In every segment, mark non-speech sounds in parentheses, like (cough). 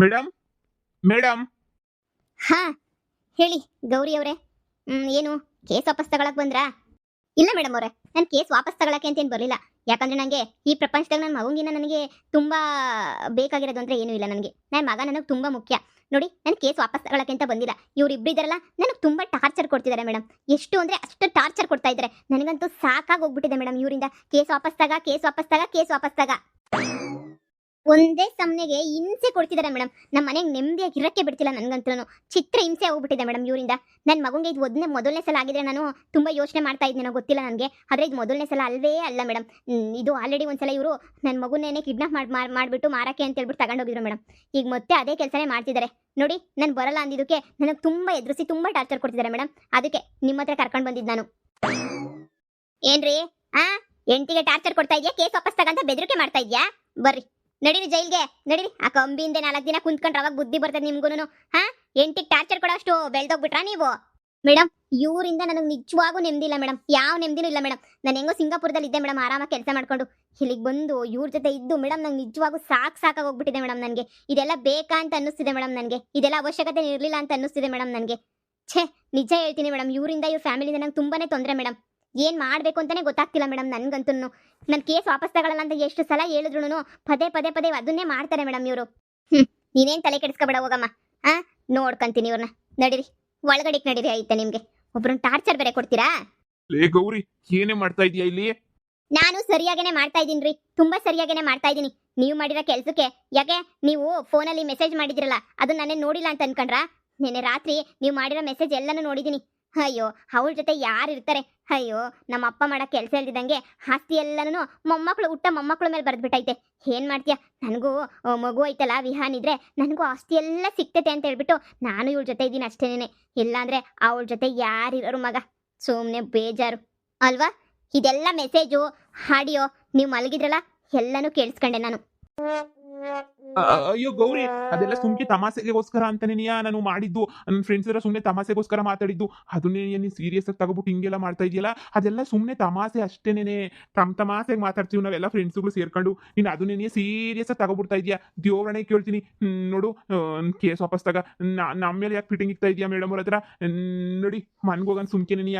Madam? Madam? ಹಾ, ಹೇಳಿ, ಗೌರಿ ಅವರೇ. ಏನು, ಕೇಸ್ ವಾಪಸ್ ತಗೊಳಕ್ ಬಂದ್ರಾ? ಇಲ್ಲ ಮೇಡಮ್ ಅವರೇ, ನಾನು ಕೇಸ್ ವಾಪಸ್ ತಗೊಳಕ್ಕೆ ಅಂತೇನು ಬರಲಿಲ್ಲ. ಯಾಕಂದ್ರೆ ನನಗೆ ಈ ಪ್ರಪಂಚದಾಗ ನನ್ನ ಮಗುಂಗಿನ ನನಗೆ ತುಂಬಾ ಬೇಕಾಗಿರೋದು ಅಂದ್ರೆ ಏನೂ ಇಲ್ಲ ನನಗೆ. ನನ್ನ ಮಗ ನನಗೆ ತುಂಬಾ ಮುಖ್ಯ. ನೋಡಿ, ನಾನು ಕೇಸ್ ವಾಪಸ್ ತಗೊಳಕ್ಕೆ ಅಂತ ಬಂದಿಲ್ಲ. ಇವ್ರು ಇಬ್ಬರಿದಾರಲ್ಲ ನನಗೆ ತುಂಬಾ ಟಾರ್ಚರ್ ಕೊಡ್ತಿದ್ದಾರೆ ಮೇಡಮ್. ಎಷ್ಟು ಅಂದ್ರೆ ಅಷ್ಟು ಟಾರ್ಚರ್ ಕೊಡ್ತಾ ಇದ್ದಾರೆ ನನಗಂತೂ ಸಾಕಾಗಿ ಹೋಗ್ಬಿಟ್ಟಿದೆ ಮೇಡಮ್ ಇವರಿಂದ. ಕೇಸ್ ವಾಪಸ್ ತಗ, ಕೇಸ್ ವಾಪಸ್ ತಗ, ಕೇಸ್ ವಾಪಸ್ ತಗ. ಒಂದೇ ಸಮನೆಗೆ ಹಿಂಸೆ ಕೊಡ್ತಿದ್ದಾರೆ ಮೇಡಮ್. ನಮ್ಮ ಮನೆಗೆ ನೆಮ್ಮದಿಯಾಗಿ ಇರಕ್ಕೆ ಬಿಡ್ತಿಲ್ಲ ನನಗಂತೂ ಚಿತ್ರ ಹಿಂಸೆ ಹೋಗ್ಬಿಟ್ಟಿದೆ ಮೇಡಮ್ ಇವರಿಂದ. ನನ್ನ ಮಗನಿಗೆ ಇದು ಒಂದನೇ ಮೊದಲನೇ ಸಲ ಆಗಿದ್ರೆ ನಾನು ತುಂಬ ಯೋಚನೆ ಮಾಡ್ತಾ ಇದ್ದೀನಿ ಗೊತ್ತಿಲ್ಲ ನನಗೆ. ಆದರೆ ಇದು ಮೊದಲನೇ ಸಲ ಅಲ್ವೇ ಅಲ್ಲ ಮೇಡಮ್. ಇದು ಆಲ್ರೆಡಿ ಒಂದ್ಸಲ ಇವರು ನನ್ನ ಮಗುನೇನೆ ಕಿಡ್ನಾಪ್ ಮಾಡಿ ಮಾಡಿಬಿಟ್ಟು ಮಾರಕ್ಕೆ ಅಂತ ಹೇಳ್ಬಿಟ್ಟು ತಗೊಂಡೋಗಿದ್ರು ಮೇಡಮ್. ಈಗ ಮತ್ತೆ ಅದೇ ಕೆಲಸನೇ ಮಾಡ್ತಿದ್ದಾರೆ. ನೋಡಿ, ನಾನು ಬರಲ್ಲ ಅಂದಿದ್ದಕ್ಕೆ ನನಗೆ ತುಂಬ ಎದುರಿಸಿ ತುಂಬ ಟಾರ್ಚರ್ ಕೊಡ್ತಿದ್ದಾರೆ ಮೇಡಮ್. ಅದಕ್ಕೆ ನಿಮ್ಮ ಹತ್ರ ಕರ್ಕೊಂಡು ಬಂದಿದ್ದು ನಾನು. ಏನ್ರಿ? ಆ? ಎಂಟಿಗೆ ಟಾರ್ಚರ್ ಕೊಡ್ತಾ ಇದೆಯಾ? ಕೇಸ್ ವಾಪಸ್ ತಗೊಂತ ಬೆದರಿಕೆ ಮಾಡ್ತಾ ಇದೆಯಾ? ಬರ್ರಿ. ನಡೀರಿ ಜೈಲ್ಗೆ, ನಡೀರಿ. ಆ ಕಂಬಿಯಿಂದ ನಾಲ್ಕು ದಿನ ಕುಂತ್ಕೊಂಡ್ರೆ ಅವಾಗ ಬುದ್ಧಿ ಬರ್ತದೆ ನಿಮ್ಗೂನು ಹಾ? ಎಂಟಿಗೆ ಟಾರ್ಚರ್ ಕೊಡೋಷ್ಟು ಬೆಳ್ದೋಗ್ಬಿಟ್ರಾ ನೀವು? ಮೇಡಮ್ ಇವರಿಂದ ನನಗೆ ನಿಜವಾಗೂ ನೆಮ್ಮದಿಲ್ಲ ಮೇಡಮ್ ಯಾವ ನೆಮ್ಮದಿನೂ ಇಲ್ಲ ಮೇಡಮ್ ನಾನು ಹೆಂಗೋ ಸಿಂಗಾಪುರದಲ್ಲಿ ಇದ್ದೆ ಮೇಡಮ್ ಆರಾಮಾಗಿ ಕೆಲಸ ಮಾಡ್ಕೊಂಡು. ಇಲ್ಲಿಗೆ ಬಂದು ಇವ್ರ ಜೊತೆ ಇದ್ದು ಮೇಡಮ್ ನಂಗೆ ನಿಜವಾಗೂ ಸಾಕು ಸಾಕಾಗಿ ಹೋಗ್ಬಿಟ್ಟಿದೆ ಮೇಡಮ್ ನನಗೆ. ಇದೆಲ್ಲ ಬೇಕಾ ಅಂತ ಅನ್ನಿಸ್ತಿದೆ ಮೇಡಮ್ ನನಗೆ. ಇದೆಲ್ಲ ಅವಶ್ಯಕತೆ ಇರಲಿಲ್ಲ ಅಂತ ಅನ್ನಿಸ್ತಿದೆ ಮೇಡಮ್ ನನಗೆ. ಛೇ, ನಿಜ ಹೇಳ್ತೀನಿ ಮೇಡಮ್ ಇವರಿಂದ ಇವ್ರ ಫ್ಯಾಮಿಲಿಯಿಂದ ನಂಗೆ ತುಂಬಾನೇ ತೊಂದರೆ ಮೇಡಮ್ ಏನು ಮಾಡಬೇಕು ಅಂತಲೇ ಗೊತ್ತಾಗ್ತಿಲ್ಲ ಮೇಡಮ್ ನನಗಂತೂ ನನ್ನ ಕೇಸ್ ವಾಪಸ್ ತಗೊಳ್ಳಲ್ಲ ಅಂತ ಎಷ್ಟು ಸಲ ಹೇಳಿದ್ರು ಪದೇ ಪದೇ ಪದೇ ಅದನ್ನೇ ಮಾಡ್ತಾರೆ ಮೇಡಮ್ ಇವರು. ಹ್ಮ್ ನೀನೇನ್ ತಲೆ ಕೆಡಿಸ್ಕೊಬೇಡ ಹೋಗಮ್ಮ. ಆ ನೋಡ್ಕಂತೀನಿ ಇವ್ರನ್ನ ನಡೀರಿ ಒಳಗಡೆ ನಡೀರಿ ಐತೆ ನಿಮ್ಗೆ. ಒಬ್ರನ್ನ ಟಾರ್ಚರ್ ಬೇರೆ ಕೊಡ್ತೀರಾ? ಲೇ ಗೌರಿ ಏನೇ ಮಾಡ್ತಾ ಇದೀಯಾ ಇಲ್ಲಿ? ನಾನು ಸರಿಯಾಗೇನೆ ಮಾಡ್ತಾ ಇದ್ದೀನಿ ತುಂಬಾ ಸರಿಯಾಗೇನೆ ಮಾಡ್ತಾ ಇದೀನಿ. ನೀವು ಮಾಡಿರೋ ಕೆಲ್ಸಕ್ಕೆ ಯಾಕೆ ನೀವು ಫೋನಲ್ಲಿ ಮೆಸೇಜ್ ಮಾಡಿದಿರಲ್ಲ ಅದು ನಾನೇ ನೋಡಿಲ್ಲ ಅಂತ ಅನ್ಕೊಂಡ್ರಾ? ನಿನ್ನೆ ರಾತ್ರಿ ನೀವು ಮಾಡಿರೋ ಮೆಸೇಜ್ ಎಲ್ಲನೂ ನೋಡಿದ್ದೀನಿ. ಅಯ್ಯೋ, ಅವಳ ಜೊತೆ ಯಾರು ಇರ್ತಾರೆ? ಅಯ್ಯೋ ನಮ್ಮ ಅಪ್ಪ ಮಾಡೋ ಕೆಲಸ ಇಲ್ದಿದಂಗೆ ಆಸ್ತಿ ಎಲ್ಲನೂ ಮೊಮ್ಮಕ್ಳು, ಹುಟ್ಟ ಮೊಮ್ಮಕ್ಳ ಮೇಲೆ ಬರೆದ್ಬಿಟ್ಟೈತೆ ಏನ್ ಮಾಡ್ತೀಯ? ನನಗೂ ಮಗು ಐತಲ್ಲ, ವಿಹಾನ್ ಇದ್ರೆ ನನಗೂ ಆಸ್ತಿ ಎಲ್ಲ ಸಿಗ್ತೈತೆ ಅಂತ ಹೇಳ್ಬಿಟ್ಟು ನಾನು ಇವಳ ಜೊತೆ ಇದ್ದೀನಿ ಅಷ್ಟೇನೆ ಇಲ್ಲಾಂದ್ರೆ ಅವಳ ಜೊತೆ ಯಾರಿರೋರು ಮಗ? ಸುಮ್ಮನೆ ಬೇಜಾರು. ಅಲ್ವಾ? ಇದೆಲ್ಲ ಮೆಸೇಜು ಆಡಿಯೋ, ನೀವು ಮಲಗಿದ್ರಲ್ಲ, ಎಲ್ಲನೂ ಕೇಳಿಸ್ಕೊಂಡೆ ನಾನು. ಅಯ್ಯೋ ಗೌರಿ, ಅದೆಲ್ಲ ಸುಮ್ಕೆ ತಮಾಸೆಗೋಸ್ಕರ ಅಂತಾನೆ ನೀಯ, ನಾನು ಮಾಡಿದ್ದು. ನನ್ನ ಫ್ರೆಂಡ್ಸ್ ಎಲ್ಲ ಸುಮ್ಮನೆ ತಮಾಸೆಗೋಸ್ಕರ ಮಾತಾಡಿದ್ದು. ಅದನ್ನೇ ನೀನು ಸೀರಿಯಸ್ ಆಗಿ ತಗೋಬಿಟ್ಟು ಹಿಂಗೆಲ್ಲ ಮಾಡ್ತಾ ಇದೆಯಲ್ಲ ಅದೆಲ್ಲ ಸುಮ್ಮನೆ ತಮಾಸೆ ಅಷ್ಟೇನೆ ತಮ್ ತಮಾಸೆಗೆ ಮಾತಾಡ್ತೀವಿ ನಾವೆಲ್ಲ ಫ್ರೆಂಡ್ಸ್ಗಳು ಸೇರ್ಕೊಂಡು. ನೀನು ಅದನ್ನೇ ಸೀರಿಯಸ್ ಆಗಿ ತಗೋಬಿಡ್ತಾ ಇದೆಯಾ ದೇವ್ರಣೆ ಕೇಳ್ತೀನಿ. ನೋಡು ಕೇಸ್ ವಾಪಸ್ ತಗ. ನಾ- ನಮ್ಮ ಮೇಲೆ ಯಾಕೆ ಫಿಟ್ಟಿಂಗ್ ಇಕ್ತಾ ಇದೆಯಾ ಮೇಡಮ್ ಅವ್ರ ಹತ್ರ ನೋಡಿ ಮನ್ಗೋಗನ್ ಸುಮ್ಕೆ ನೀಯ.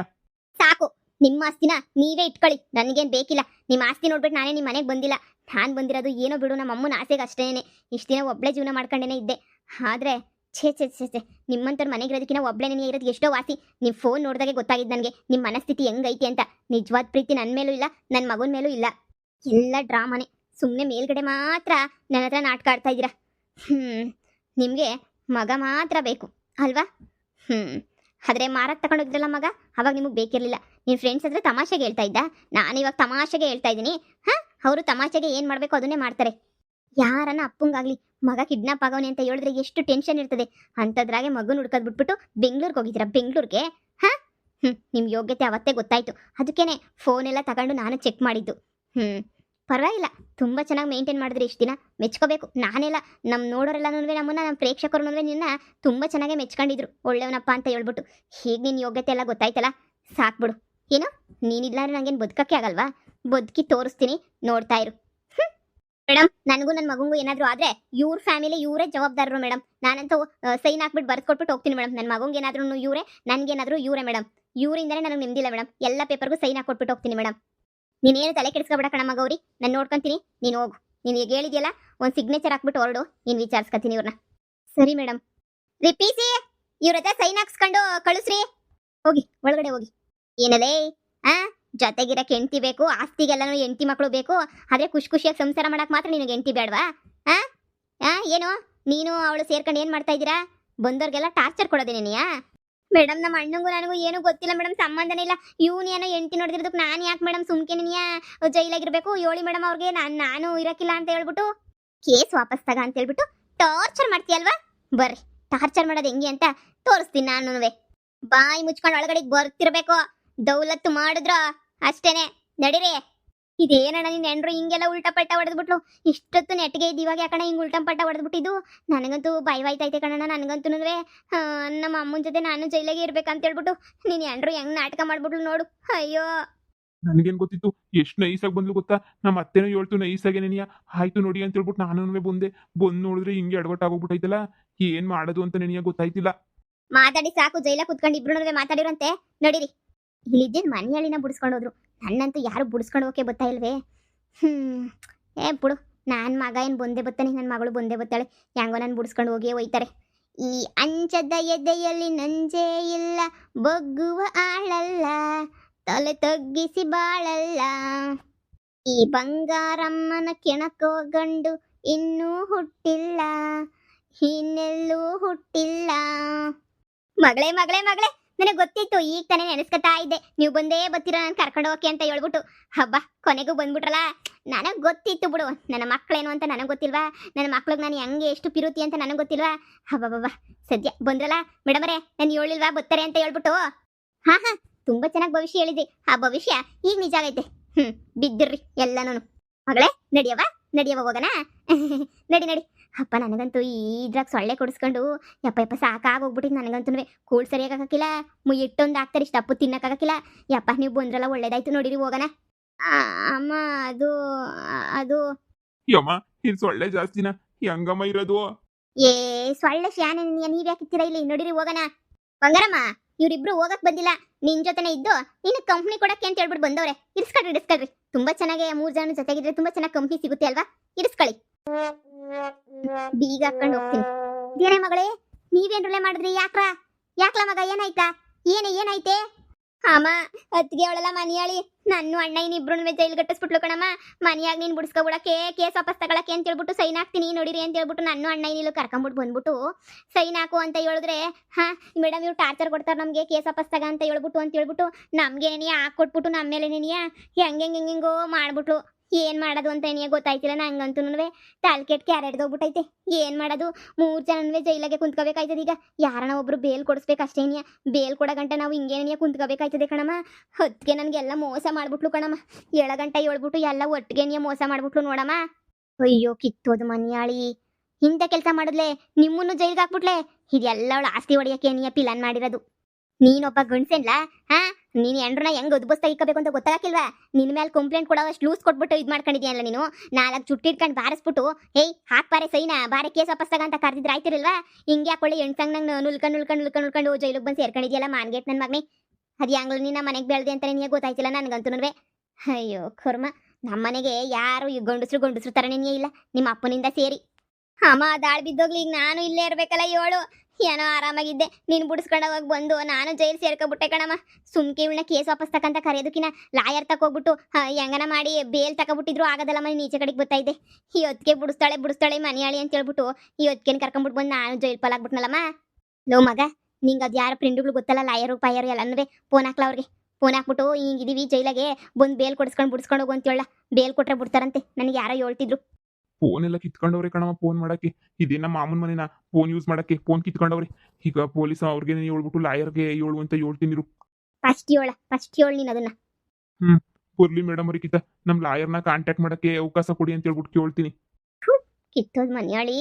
ಸಾಕು. ನಿಮ್ಮ ಆಸ್ತಿನ ನೀವೇ ಇಟ್ಕೊಳ್ಳಿ. ನನಗೇನು ಬೇಕಿಲ್ಲ. ನಿಮ್ಮ ಆಸ್ತಿ ನೋಡ್ಬಿಟ್ಟು ನಾನೇ ನಿಮ್ಮ ಮನೆಗೆ ಬಂದಿಲ್ಲ. ನಾನು ಬಂದಿರೋದು ಏನೋ ಬಿಡು, ನಮ್ಮ ಅಮ್ಮನ ಆಸೆಗೆ ಅಷ್ಟೇನೆ. ಇಷ್ಟು ದಿನ ಒಬ್ಬಳೇ ಜೀವನ ಮಾಡ್ಕೊಂಡೇನೆ ಇದ್ದೆ. ಆದರೆ, ಛೇ ಛೇ ಛೇ ಛೇ, ನಿಮ್ಮಂಥವ್ರ ಮನೆಗೆ ಇರೋದಕ್ಕಿಂತ ಒಬ್ಬಳೇ ನನಗೆ ಇರೋದು ಎಷ್ಟೋ ವಾಸಿ. ನೀವು ಫೋನ್ ನೋಡಿದಾಗೆ ಗೊತ್ತಾಗಿದ್ದು ನನಗೆ. ನಿಮ್ಮ ಮನಸ್ಥಿತಿ ಹೆಂಗೈತಿ ಅಂತ. ನಿಜವಾದ ಪ್ರೀತಿ ನನ್ನ ಮೇಲೂ ಇಲ್ಲ ನನ್ನ ಮಗನ ಮೇಲೂ ಇಲ್ಲ. ಎಲ್ಲ ಡ್ರಾಮಾನೇ. ಸುಮ್ಮನೆ ಮೇಲ್ಗಡೆ ಮಾತ್ರ ನನ್ನ ಹತ್ರ ನಾಟಕ ಆಡ್ತಾ ಇದ್ದೀರಾ? ಹ್ಞೂ ನಿಮಗೆ ಮಗ ಮಾತ್ರ ಬೇಕು, ಅಲ್ವಾ? ಹ್ಞೂ ಆದರೆ ಮಾರಕ್ಕೆ ತಗೊಂಡೋಗಿದ್ರಲ್ಲ ಮಗ? ಅವಾಗ ನಿಮಗೆ ಬೇಕಿರಲಿಲ್ಲ. ನಿಮ್ಮ ಫ್ರೆಂಡ್ಸ್ ಹತ್ರ ತಮಾಷೆಗೆ ಹೇಳ್ತಾ ಇದ್ದ? ನಾನು ಇವಾಗ ತಮಾಷೆಗೆ ಹೇಳ್ತಾ ಇದ್ದೀನಿ. ಹಾಂ? ಅವರು ತಮಾಷೆಗೆ ಏನು ಮಾಡಬೇಕು ಅದನ್ನೇ ಮಾಡ್ತಾರೆ. ಯಾರನ್ನ ಅಪ್ಪಂಗಾಗ್ಲಿ, ಮಗ ಕಿಡ್ನಾಪ್ ಆಗವನೆ ಅಂತ ಹೇಳಿದ್ರೆ ಎಷ್ಟು ಟೆನ್ಷನ್ ಇರ್ತದೆ. ಅಂಥದ್ರಾಗೆ ಮಗನ ಹುಡ್ಕೋದ್ ಬಿಟ್ಬಿಟ್ಟು ಬೆಂಗ್ಳೂರ್ಗೆ ಹೋಗಿದ್ದೀರಾ? ಬೆಂಗ್ಳೂರ್ಗೆ? ಹಾಂ? ಹ್ಞೂ ನಿಮ್ಮ ಯೋಗ್ಯತೆ ಅವತ್ತೇ ಗೊತ್ತಾಯ್ತು. ಅದಕ್ಕೇನೆ ಫೋನ್ ಎಲ್ಲ ತಗೊಂಡು ನಾನು ಚೆಕ್ ಮಾಡಿದ್ದು. ಹ್ಞೂ ಪರವಾಗಿಲ್ಲ. ತುಂಬ ಚೆನ್ನಾಗಿ ಮೇಂಟೈನ್ ಮಾಡಿದ್ರಿ ಇಷ್ಟು ದಿನ. ಮೆಚ್ಕೋಬೇಕು. ನಾನೆಲ್ಲ ನಮ್ಮ ನೋಡೋರೆಲ್ಲನೂ ನಮ್ಮನ್ನ ನಮ್ಮ ಪ್ರೇಕ್ಷಕರು ನಿನ್ನ ತುಂಬ ಚೆನ್ನಾಗೇ ಮೆಚ್ಕೊಂಡಿದ್ರು. ಒಳ್ಳೆಯವನಪ್ಪ ಅಂತ ಹೇಳ್ಬಿಟ್ಟು. ಹೀಗೆ ನಿನ್ನ ಯೋಗ್ಯತೆ ಎಲ್ಲ ಗೊತ್ತಾಯ್ತಲ್ಲ? ಸಾಕ್ಬಿಡು ಏನು? ನೀನಿಲ್ಲ ಅಂದ್ರೆ ನಂಗೇನು ಬದುಕಕ್ಕೆ ಆಗಲ್ವಾ? ಬದುಕಿ ತೋರಿಸ್ತೀನಿ, ನೋಡ್ತಾ ಇರು. ಮೇಡಮ್ ನನಗೂ ನನ್ನ ಮಗುಂಗೂ ಏನಾದರೂ ಆದ್ರೆ ಇವ್ರ ಫ್ಯಾಮಿಲಿ ಇವರೇ ಜವಾಬ್ದಾರರು ಮೇಡಮ್ ನಾನಂತೂ ಸೈನ್ ಹಾಕ್ಬಿಟ್ಟು ಬರ್ಕೊಟ್ಬಿಟ್ಟು ಹೋಗ್ತೀನಿ ಮೇಡಮ್ ನನ್ನ ಮಗುಂಗೆ ಏನಾದ್ರೂ ಇವರೇ, ನನಗೇನಾದರೂ ಇವರೇ ಮೇಡಮ್ ಇವರಿಂದನೇ ನನಗೆ ನೆಮ್ಮದಿಲ್ಲ ಮೇಡಮ್ ಎಲ್ಲ ಪೇಪರ್ಗೂ ಸೈನ್ ಹಾಕ್ಕೊಟ್ಬಿಟ್ಟು ಹೋಗ್ತೀನಿ ಮೇಡಮ್ ನೀನೇನು ತಲೆ ಕೆಡಿಸ್ಕೊಬೇಡ ಕಣ ಗೌರಿ. ನಾನು ನೋಡ್ಕೊಂತೀನಿ, ನೀನು ಹೋಗು. ನೀನು ಈಗ ಹೇಳಿದೆಯಲ್ಲ, ಒಂದು ಸಿಗ್ನೇಚರ್ ಹಾಕ್ಬಿಟ್ಟು ಹೊರಡು. ನೀನು ವಿಚಾರಿಸ್ಕೊತೀನಿ ಇವ್ರನ್ನ ಸರಿ ಮೇಡಮ್ ರಿಪೀಸಿ ಇವ್ರ ಹತ್ರ ಸೈನ್ ಹಾಕ್ಸ್ಕೊಂಡು ಕಳಿಸ್ರಿ. ಹೋಗಿ, ಒಳಗಡೆ ಹೋಗಿ. ಏನಲೇ, ಆ? ಜೊತೆಗಿರಕ್ಕೆ ಹೆಂಡ್ತಿ ಬೇಕು, ಆಸ್ತಿಗೆಲ್ಲನೂ ಹೆಂಡ್ತಿ ಮಕ್ಕಳು ಬೇಕು, ಆದರೆ ಖುಷಿ ಖುಷಿಯಾಗಿ ಸಂಸಾರ ಮಾಡೋಕೆ ಮಾತ್ರ ನಿನಗೆ ಹೆಂಡ್ತಿ ಬೇಡವಾ? ಆ? ಆ, ಏನು? ನೀನು ಅವಳು ಸೇರ್ಕೊಂಡು ಏನು ಮಾಡ್ತಾ ಇದ್ದೀರಾ? ಬಂದವ್ರಿಗೆಲ್ಲ ಟಾರ್ಚರ್ ಕೊಡೋದೇನೆಯಾ ಮೇಡಮ್, ನಮ್ಮ ಅಣ್ಣಂಗೂ ನನಗೂ ಏನೂ ಗೊತ್ತಿಲ್ಲ ಮೇಡಮ್, ಸಂಬಂಧನೇ ಇಲ್ಲ. ಇವ್ನು ಏನೋ ಹೆಂಡತಿ ನೋಡಿದಿರೋದಕ್ಕೆ ನಾನು ಯಾಕೆ ಮೇಡಮ್ ಸುಮ್ಕೆ ನೀನಿಯಾ ಜೈಲಾಗಿರಬೇಕು? ಹೇಳಿ ಮೇಡಮ್ ಅವ್ರಿಗೆ ನಾನು ನಾನು ಇರೋಕ್ಕಿಲ್ಲ ಅಂತ ಹೇಳ್ಬಿಟ್ಟು ಕೇಸ್ ವಾಪಸ್ ತಗ ಅಂತ ಹೇಳ್ಬಿಟ್ಟು ಟಾರ್ಚರ್ ಮಾಡ್ತೀಯಲ್ವಾ? ಬರ್ರಿ, ಟಾರ್ಚರ್ ಮಾಡೋದು ಹೆಂಗೆ ಅಂತ ತೋರಿಸ್ತೀನಿ ನಾನು ಬಾಯಿ ಮುಚ್ಕೊಂಡು ಒಳಗಡೆ ಬರ್ತಿರ್ಬೇಕು. ದೌಲತ್ತು ಮಾಡಿದ್ರ ಅಷ್ಟೇನೆ. ನಡೀರಿ. ಇದೇನಣ್ಣ ನಿನ್ನ ಹೆಂಡ್ರು ಹಿಂಗೆಲ್ಲ ಉಲ್ಟಾ ಪಲ್ಟಾ ಹೊಡೆದ್ಬಿಟ್ಲು? ಇಷ್ಟೊತ್ತು ನೆಟ್ಟಿಗೆ ಇದ್ದು ಇವಾಗ ಯಾಕಣ್ಣ ಹಿಂಗೆ ಉಲ್ಟಾ ಪಲ್ಟಾ ಹೊಡೆದ್ಬಿಟ್ಟಿದ್ದು? ನನಗಂತೂ ಭಯವಾಯ್ತೈತೆ ಕಣಣ್ಣ ನನಗಂತೂ ನಮ್ಮ ಅಮ್ಮನ ಜೊತೆ ನಾನು ಜೈಲಾಗೆ ಇರ್ಬೇಕಂತ ಹೇಳ್ಬಿಟ್ಟು ನೀನ್ ಹೆಂಡ್ರು ಹೆಂಗ್ ನಾಟಕ ಮಾಡ್ಬಿಟ್ಲು ನೋಡು. ಅಯ್ಯೋ. ನನಗೇನು ಗೊತ್ತಿತ್ತು? ಎಷ್ಟು ನೈಸಾಗಿ ಬಂದ್ಲು ಗೊತ್ತಾ? ನಮ್ಮ ಅತ್ತೆನೂ ಹೇಳ್ತು ನೈಸಾಗೆ ನೆನೆಯ. ಆಯ್ತು ನೋಡಿ ಅಂತ ಹೇಳ್ಬಿಟ್ಟು ನಾನು ಬಂದೆ. ಬಂದ್ ನೋಡಿದ್ರೆ ಹಿಂಗೆ ಅಡವಟ್ಟಾಗೋಗ್ಬಿಟ್ಟೈತಲ್ಲ ಏನ್ ಮಾಡೋದು ಅಂತ ನೆನೆಯ ಗೊತ್ತಾಯ್ತಿಲ್ಲ. ಮಾತಾಡಿ ಸಾಕು ಜೈಲ ಕುತ್ಕೊಂಡು ಇಬ್ರು ನಡುವೆ ಮಾತಾಡಿರಂತೆ. ನಡೀರಿ. ಇಲ್ಲಿದ್ದೇನು ಮನೆಯಲ್ಲಿನ ಬಿಡಿಸ್ಕೊಂಡು ಹೋದ್ರು ನನ್ನಂತೂ ಯಾರು ಬಿಡಿಸ್ಕೊಂಡು ಹೋಗಕ್ಕೆ ಗೊತ್ತಾ ಇಲ್ವೇ? ಹ್ಞೂ ಏ ಬಿಡು ನನ್ನ ಮಗ ಏನು ಬಂದೇ ಬತ್ತಾನೆ? ನನ್ನ ಮಗಳು ಬಂದೇ ಬತ್ತಾಳೆ? ಹೆಂಗೋ ನಾನು ಬಿಡಿಸ್ಕೊಂಡು ಹೋಗಿ ಹೋಯ್ತಾರೆ ಈ ಅಂಚದ ಎದೆಯಲ್ಲಿ ನಂಜೇ ಇಲ್ಲ, ಬಗ್ಗುವ ಆಳಲ್ಲ, ತಲೆ ತಗ್ಗಿಸಿ ಬಾಳಲ್ಲ. ಈ ಬಂಗಾರಮ್ಮನ ಕೆಣಕೋ ಗಂಡು ಇನ್ನೂ ಹುಟ್ಟಿಲ್ಲ, ಇನ್ನೆಲ್ಲೂ ಹುಟ್ಟಿಲ್ಲ. ಮಗಳೇ ಮಗಳೇ ಮಗಳೇ ನನಗೆ ಗೊತ್ತಿತ್ತು, ಈಗ ತಾನೇ ನೆನೆಸ್ಕೊತಾ ಇದ್ದೆ. ನೀವು ಬಂದೇ ಬತ್ತೀರ ನಾನು ಕರ್ಕೊಂಡು ಹೋಗಿ ಅಂತ ಹೇಳ್ಬಿಟ್ಟು. ಹಬ್ಬ, ಕೊನೆಗೂ ಬಂದ್ಬಿಟ್ರಲ್ಲ? ನನಗೆ ಗೊತ್ತಿತ್ತು ಬಿಡು. ನನ್ನ ಮಕ್ಕಳೇನು ಅಂತ ನನಗೆ ಗೊತ್ತಿಲ್ವಾ? ನನ್ನ ಮಕ್ಳಿಗೆ ನಾನು ಹೆಂಗೆ ಎಷ್ಟು ಪಿರುತಿ ಅಂತ ನನಗೆ ಗೊತ್ತಿಲ್ವಾ? ಹಬ್ಬ ಸದ್ಯ ಬಂದ್ರಲ್ಲ? ಮೇಡಮರೇ, ನಾನು ಹೇಳಿಲ್ವಾ ಬತ್ತಾರೆ ಅಂತ ಹೇಳ್ಬಿಟ್ಟು. ಹಾ ಹಾ, ತುಂಬಾ ಚೆನ್ನಾಗಿ ಭವಿಷ್ಯ ಹೇಳಿದೆ ಆ ಭವಿಷ್ಯ ಈಗ ನಿಜ ಆಗೈತೆ. ಹ್ಮ್, ಬಿದ್ದಿರ್ರಿ ಎಲ್ಲನೂ ಮಗಳೇ ನಡಿಯವ ನಡಿಯವ ಹೋಗೋಣ (laughs) ನಡಿ ನಡಿ. ಅಪ್ಪ ನನಗಂತೂ ಈ ಇದ್ರಾಗ ಸೊಳ್ಳೆ ಕೊಡಿಸ್ಕೊಂಡು ಯಪ್ಪ ಯಪ್ಪ ಸಾಕಾಗೋಗ್ಬಿಟ್ಟಿದ್ದು ನನಗಂತೂ ಕೂಳ್ ಸರಿಯಾಗಿ ಮು ಇಟ್ಟೊಂದು ಹಾಕ್ತಾರೆ ಇಷ್ಟು ಅಪ್ಪು ತಿನ್ನಕ್ಕಾಗಕ್ಕಿಲ್ಲ. ಯಪ್ಪ ನೀವು ಬಂದ್ರಲ್ಲ ಒಳ್ಳೇದಾಯ್ತು ನೋಡಿರಿ ಹೋಗೋಣ. ಆ, ಅಮ್ಮ ಅದು ಅದು. ಯಮ್ಮ ಇನ್ ಸೊಳ್ಳೆ ಜಾಸ್ತಿನ ಹೆಂಗಮ್ಮ ಇರೋದು? ಏ ಸೊಳ್ಳೆ ಫ್ಯಾನ್ ನೀವ್ ಯಾಕಿತ್ತೀರ ಇಲ್ಲಿ? ನೋಡಿರಿ ಹೋಗೋಣ. ಬಂಗಾರಮ್ಮ ಇವ್ರಿಬ್ರು ಹೋಗಕ್ ಬಂದಿಲ್ಲ. ನಿನ್ ಜೊತೆನೆ ಇದ್ದು ನಿನ್ನ ಕಂಪ್ನಿ ಕೊಡಕ್ಕೆ ಅಂತ ಹೇಳ್ಬಿಟ್ಟು ಬಂದವ್ರೆ. ಇರಿಸ್ಕೊಳ್ರಿ ಇರಿಸ್ಕೊಳ್ರಿ. ತುಂಬಾ ಚೆನ್ನಾಗಿ ಮೂರ್ ಜನ ಜೊತೆಗಿದ್ರೆ ತುಂಬಾ ಚೆನ್ನಾಗಿ ಕಂಪ್ನಿ ಸಿಗುತ್ತೆ ಅಲ್ವಾ? ಇರಿಸ್ಕೊಳ್ಳಿ. ಬೀಗ ಹಾಕೊಂಡು ಹೋಗ್ತೀನಿ. ಇದೇನೇ ಮಗಳೇ ನೀವೇನ್ರಲ್ಲೇ ಮಾಡಿದ್ರಿ? ಯಾಕ್ರ? ಯಾಕ್ಲ ಮಗ, ಏನಾಯ್ತಾ? ಏನೇ, ಏನಾಯ್ತೆ? ಅಮ್ಮ, ಅತ್ತಿಗೆ ಅವಳೆಲ್ಲ ಮನೆಯಾಳಿ. ನನ್ನ ಅಣ್ಣ ಇನ್ನಿಬ್ರು ಜೈಲ್ ಕಟ್ಟಿಸ್ಬಿಟ್ಲು ಕಣಮ್ಮ. ಮನೆಯಾಗ ನೀನ್ ಬಿಡಿಸ್ಕೊಬಿಡಕ್ಕೆ, ಕೇಸ್ ವಾಪಸ್ ತಗೊಳಕ್ಕೆ ಅಂತ ಹೇಳ್ಬಿಟ್ಟು ಸೈನ್ ಹಾಕ್ತೀನಿ ನೋಡಿರಿ ಅಂತ ಹೇಳ್ಬಿಟ್ಟು ನನ್ನ ಅಣ್ಣ ಇನ್ನಿಲ್ಲ ಕರ್ಕೊಂಬಿಟ್ಟು ಬಂದ್ಬಿಟ್ಟು ಸೈನ್ ಹಾಕು ಅಂತ ಹೇಳಿದ್ರೆ, ಹಾ, ಮೇಡಮ್ ಇವ್ರು ಟಾರ್ಚರ್ ಕೊಡ್ತಾರೆ ನಮಗೆ, ಕೇಸ್ ವಾಪಸ್ ತಗ ಅಂತ ಹೇಳ್ಬಿಟ್ಟು ಅಂತ ಹೇಳ್ಬಿಟ್ಟು ನಮ್ಗೆ ನೆನೆಯ ಹಾಕೊಟ್ಬಿಟ್ಟು ನಮ್ಮ ಮೇಲೆ ಹೆಂಗೆ ಹೆಂಗೆ, ಹೆಂಗೋ ಮಾಡ್ಬಿಟ್ಲು. ಏನ್ ಮಾಡೋದು ಅಂತ ಏನಿಯ ಗೊತ್ತಾಯ್ತಿಲ್ಲ ನಂಗಂತೂ ತಾಲ್ಕೆಟ್ ಕ್ಯಾರೆಟ್ ಹೋಗ್ಬಿಟ್ಟೈತೆ. ಏನ್ ಮಾಡೋದು? ಮೂರ್ ಜನನ್ವೇ ಜೈಲಾಗೆ ಕುಂತ್ಕೋಬೇಕಾಯ್ತದ ಈಗ. ಯಾರನ್ನ ಒಬ್ರು ಬೇಲ್ ಕೊಡಿಸ್ಬೇಕು ಅಷ್ಟೇನಿಯ ಬೇಲ್ ಕೊಡೋ ಗಂಟ ನಾವು ಹಿಂಗೇನಿಯ ಕುಂತ್ಕೋಬೇಕಾಯ್ತದೆ ಕಣಮ್ಮ. ಹೊತ್ತಿಗೆ ನನಗೆಲ್ಲ ಮೋಸ ಮಾಡ್ಬಿಟ್ಲು ಕಣಮ್ಮ. ಏಳ ಗಂಟೆ ಹೇಳ್ಬಿಟ್ಟು ಎಲ್ಲ ಒಟ್ಟಿಗೆ ನೀ ಮೋಸ ಮಾಡ್ಬಿಟ್ಲು ನೋಡಮ್ಮ. ಅಯ್ಯೋ ಕಿತ್ತೋದು ಮನಿಯಾಳಿ. ಇಂಥ ಕೆಲಸ ಮಾಡಿದ್ಲೆ? ನಿಮ್ಮನ್ನು ಜೈಲಿಗೆ ಹಾಕ್ಬಿಟ್ಲೆ? ಇದೆಲ್ಲ ಅವಳು ಆಸ್ತಿ ಹೊಡಿಯಕ್ಕೆ ನೀ ಪಿಲಾನ್ ಮಾಡಿರೋದು. ನೀನೊಬ್ಬ ಗಂಡ್ಸೇನ್ಲ? ಹಾ? ನೀನ್ ಎಂಡ್ರನ್ನ ಹೆಂಗ್ ಉದ್ಬಸ್ತಾ ಇಕ್ಕಬೇಕು ಅಂತ ಗೊತ್ತಾಗಿಲ್ವಾ ನಿನ್ ಮೇಲೆ ಕಂಪ್ಲೇಂಟ್ ಕೊಡೋವಷ್ಟು ಲೂಸ್ ಕೊಟ್ಬಿಟ್ಟು ಇದು ಮಾಡ್ಕೊಂಡಿದ್ಯಲ್ಲ ನೀನು? ನಾಲ್ಕು ಚುಟ್ಟಿಟ್ಕೊಂಡು ಬಾರಿಸ್ಬಿಟ್ಟು, ಹೇಯ್, ಹಾಕ್ ಬಾರೆ ಸೈನ, ಬಾರೆ ಕೇಸ್ ವಾಪಸ್ ತಗ ಅಂತ ಕರೆದಿದ್ರೆ ಆಯ್ತಿರಲ್ವಾ? ಹಿಂಗೆ ಹಾಕೊಳ್ಳಿ ಹೆಣ್ಸಂಗ್ ನಂಗೆ ನುಲ್ಕೊಂಡು ನುಲ್ಕೊಂಡು ನುಲ್ಕೊಂಡು ನುಲ್ಕೊಂಡು ಜೈಲಿಗೆ ಬಂದು ಸೇರ್ಕೊಂಡಿದ್ಯಲ್ಲ ಮಾನ್ಗೇಟ್ ನನ್ನ ಮಗನೇ? ಅದು ಯಾಂಗ್ಳು ನಿನ್ನ ಮನೆಗೆ ಬೆಳೆದೆ ಅಂತ ನಿನಗೆ ಗೊತ್ತಾಯ್ತಿಲ್ಲ ನನಗಂತೂ ಅಯ್ಯೋ, ಕರ್ಮ. ನಮ್ಮನೆಗೆ ಯಾರು ಈ ಗಂಡಸ್ರು ಗಂಡಸ್ರು ನಿನಗೆ ಇಲ್ಲ. ನಿಮ್ಮ ಅಪ್ಪನಿಂದ ಸೇರಿ. ಅಮ್ಮ ದಾಳ್ ಬಿದ್ದೋಗ್ಲಿ, ಈಗ ನಾನು ಇಲ್ಲೇ ಇರ್ಬೇಕಲ್ಲ, ಏಳು. ಏನೋ ಆರಾಮಾಗಿದ್ದೆ. ನೀನು ಬಿಡಿಸ್ಕೊಂಡು ಹೋಗಿ ಬಂದು ನಾನು ಜೈಲ್ ಸೇರ್ಕೊಬಿಟ್ಟೆ ಕಣಮ್ಮ. ಸುಮ್ಕೆ ಇವಳನ್ನ ಕೇಸ್ ವಾಪಸ್ ತಕಂತ ಕರೆಯೋದಕ್ಕಿನ ಲಾಯರ್ ತಕೋಗ್ಬಿಟ್ಟು ಹ, ಹೆಂಗನ ಮಾಡಿ ಬೇಲ್ ತಕೊಬಿಟ್ಟಿದ್ರು ಆಗದಲ್ಲ ಮನೆ ನೀಚೆ ಕಡೆಗೆ ಗೊತ್ತಾಯಿದೆ ಈ ಹೊತ್ತಿಗೆ ಬಿಡಿಸ್ತಾಳೆ ಬಿಡಿಸ್ತಾಳೆ ಮನೆಯಾಳಿ ಅಂತ ಹೇಳ್ಬಿಟ್ಟು ಈ ಹೊತ್ತಿಗೆ ಕರ್ಕೊಂಬಿಟ್ಟು ಬಂದು ನಾನು ಜೈಲ್ ಪಾಲಾಗ್ಬಿಟ್ನಲ್ಲಮ್ಮ ಲೋ ಮಗ ನಿಂಗೆ ಅದು ಯಾರ ಫ್ರೆಂಡುಗಳು ಗೊತ್ತಲ್ಲ ಲಾಯರು ಪಾಯರು ಎಲ್ಲನೂ ಫೋನ್ ಹಾಕ್ಲ ಅವ್ರಿಗೆ. ಫೋನ್ ಹಾಕ್ಬಿಟ್ಟು ಹಿಂಗಿದೀವಿ ಜೈಲಾಗೆ ಬಂದು ಬೇಲ್ ಕೊಡಿಸ್ಕೊಂಡು ಬಿಡಿಸ್ಕೊಂಡು ಹೋಗು ಅಂತ ಹೇಳ ಬೇಲ್ ಕೊಟ್ರೆ ಬಿಡ್ತಾರಂತೆ. ನನಗೆ ಯಾರೋ ಹೇಳ್ತಿದ್ರು. ಫೋನ್ ಎಲ್ಲ ಕಿತ್ಕೊಂಡವ್ರೆ ಕಣಮ್ಮ ಫೋನ್ ಮಾಡಕ್ಕೆ. ಇದೇ ನಮ್ಮ ಮಾಮೂನ್ ಮನೆನ ಫೋನ್ ಯೂಸ್ ಮಾಡಕ್ಕೆ ಫೋನ್ ಕಿತ್ಕೊಂಡವ್ರೆ. ಈಗ ಪೊಲೀಸ್ ಅವ್ರಿಗೆ ಹೇಳ್ಬಿಟ್ಟು ಲಾಯರ್ಗೆ ಏಳು ಅಂತ ಹೇಳ್ತೀನಿ. ಫಸ್ಟ್ ಫಸ್ಟ್ ನೀನು ಅದನ್ನ. ಬರ್ಲಿ ಮೇಡಮ್ ಅವ್ರಿಗಿಂತ ನಮ್ಮ ಲಾಯರ್ನ ಕಾಂಟ್ಯಾಕ್ಟ್ ಮಾಡಕ್ಕೆ ಅವಕಾಶ ಕೊಡಿ ಅಂತ ಹೇಳ್ಬಿಟ್ಟು ಕೇಳ್ತೀನಿ. ಕಿತ್ತೋದ್ ಮನೆಯಾಳಿ.